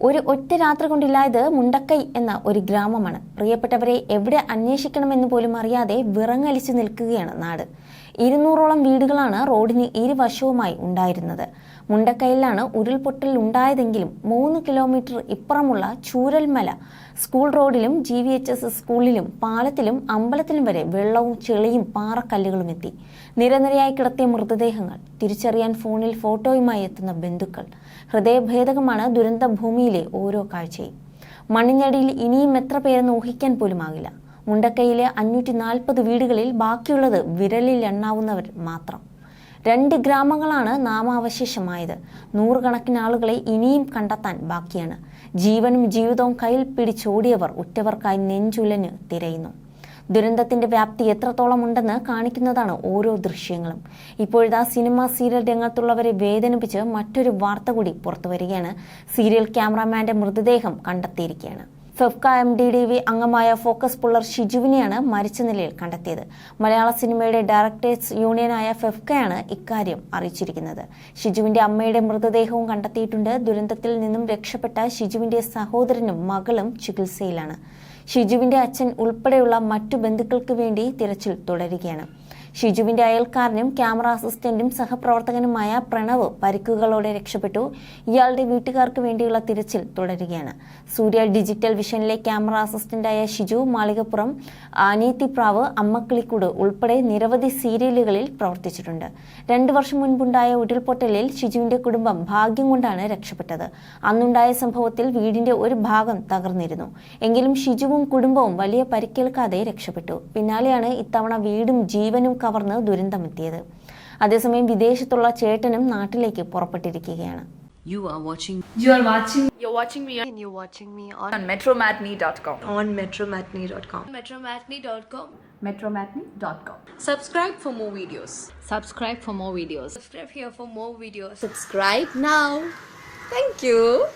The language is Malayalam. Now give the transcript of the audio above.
ഒരു ഒറ്റ രാത്രി കൊണ്ടില്ലായത് മുണ്ടക്കൈ എന്ന ഒരു ഗ്രാമമാണ്. പ്രിയപ്പെട്ടവരെ എവിടെ അന്വേഷിക്കണമെന്ന് പോലും അറിയാതെ വിറങ്ങലിച്ചു നിൽക്കുകയാണ് നാട്. ഇരുന്നൂറോളം വീടുകളാണ് റോഡിന് ഇരുവശവുമായി ഉണ്ടായിരുന്നത്. മുണ്ടക്കൈയിലാണ് ഉരുൾപൊട്ടൽ ഉണ്ടായതെങ്കിലും മൂന്ന് കിലോമീറ്റർ ഇപ്പുറമുള്ള ചൂരൽമല സ്കൂൾ റോഡിലും ജി വി എച്ച് എസ് സ്കൂളിലും പാലത്തിലും അമ്പലത്തിലും വരെ വെള്ളവും ചെളിയും പാറക്കല്ലുകളും എത്തി. നിരനിരയായി കിടത്തിയ മൃതദേഹങ്ങൾ തിരിച്ചറിയാൻ ഫോണിൽ ഫോട്ടോയുമായി എത്തുന്ന ബന്ധുക്കൾ. ഹൃദയഭേദകമാണ് ദുരന്ത ഭൂമിയിലെ ഓരോ കാഴ്ചയും. മണ്ണിനടിയിൽ ഇനിയും എത്ര പേരെന്ന് ഊഹിക്കാൻ പോലുമാകില്ല മുണ്ടക്കൈയിലെ അഞ്ഞൂറ്റി നാൽപ്പത് വീടുകളിൽ ബാക്കിയുള്ളത് വിരലിൽ എണ്ണാവുന്നവർ മാത്രം. രണ്ട് ഗ്രാമങ്ങളാണ് നാമാവശേഷമായത്. നൂറുകണക്കിന് ആളുകളെ ഇനിയും കണ്ടെത്താൻ ബാക്കിയാണ്. ജീവനും ജീവിതവും കയ്യിൽ പിടിച്ചോടിയവർ ഉറ്റവർക്കായി നെഞ്ചുലഞ്ഞ് തിരയുന്നു. ദുരന്തത്തിന്റെ വ്യാപ്തി എത്രത്തോളം ഉണ്ടെന്ന് കാണിക്കുന്നതാണ് ഓരോ ദൃശ്യങ്ങളും. ഇപ്പോഴത്തെ സിനിമ സീരിയൽ രംഗത്തുള്ളവരെ വേദനിപ്പിച്ച് മറ്റൊരു വാർത്ത കൂടി പുറത്തുവരികയാണ്. സീരിയൽ ക്യാമറാമാന്റെ മൃതദേഹം കണ്ടെത്തിയിരിക്കുകയാണ്. FEFKA M D D V അംഗമായ ഫോക്കസ് പുള്ളർ ഷിജുവിനെയാണ് മരിച്ച നിലയിൽ കണ്ടെത്തിയത്. മലയാള സിനിമയുടെ ഡയറക്ടേഴ്സ് യൂണിയനായ ഫെഫ്കയാണ് ഇക്കാര്യം അറിയിച്ചിരിക്കുന്നത്. ഷിജുവിന്റെ അമ്മയുടെ മൃതദേഹവും കണ്ടെത്തിയിട്ടുണ്ട്. ദുരന്തത്തിൽ നിന്നും രക്ഷപ്പെട്ട ഷിജുവിന്റെ സഹോദരനും മകളും ചികിത്സയിലാണ്. ഷിജുവിന്റെ അച്ഛൻ ഉൾപ്പെടെയുള്ള മറ്റു ബന്ധുക്കൾക്ക് വേണ്ടി തിരച്ചിൽ തുടരുകയാണ്. ഷിജുവിന്റെ അയൽക്കാരനും ക്യാമറ അസിസ്റ്റന്റും സഹപ്രവർത്തകനുമായ പ്രണവ് പരിക്കുകളോടെ രക്ഷപ്പെട്ടു. ഇയാളുടെ വീട്ടുകാർക്ക് വേണ്ടിയുള്ള തിരച്ചിൽ തുടരുകയാണ്. സൂര്യ ഡിജിറ്റൽ വിഷനിലെ ക്യാമറ അസിസ്റ്റന്റായ ഷിജു മാളികപ്പുറം ആനേത്തിപ്രാവ് അമ്മക്കിളിക്കൂട് ഉൾപ്പെടെ നിരവധി സീരിയലുകളിൽ പ്രവർത്തിച്ചിട്ടുണ്ട്. രണ്ടു വർഷം മുൻപുണ്ടായ ഉരുൾപൊട്ടലിൽ ഷിജുവിന്റെ കുടുംബം ഭാഗ്യം കൊണ്ടാണ് രക്ഷപ്പെട്ടത്. അന്നുണ്ടായ സംഭവത്തിൽ വീടിന്റെ ഒരു ഭാഗം തകർന്നിരുന്നു. എങ്കിലും ഷിജുവും കുടുംബവും വലിയ പരിക്കേൽക്കാതെ രക്ഷപ്പെട്ടു. പിന്നാലെയാണ് ഇത്തവണ വീടും ജീവനും കവർന്ന് ദുരന്തമെത്തിയത് അതേസമയം വിദേശത്തുള്ള ചേട്ടനും നാട്ടിലേക്ക് പുറപ്പെട്ടിരിക്കുകയാണ് You are watching You are watching You're watching me on and you're watching me on, on metromatney.com. on metromatney.com. metromatney.com. metromatney.com. subscribe for more videos Subscribe for more videos. Subscribe here for more videos. Subscribe now. Thank you.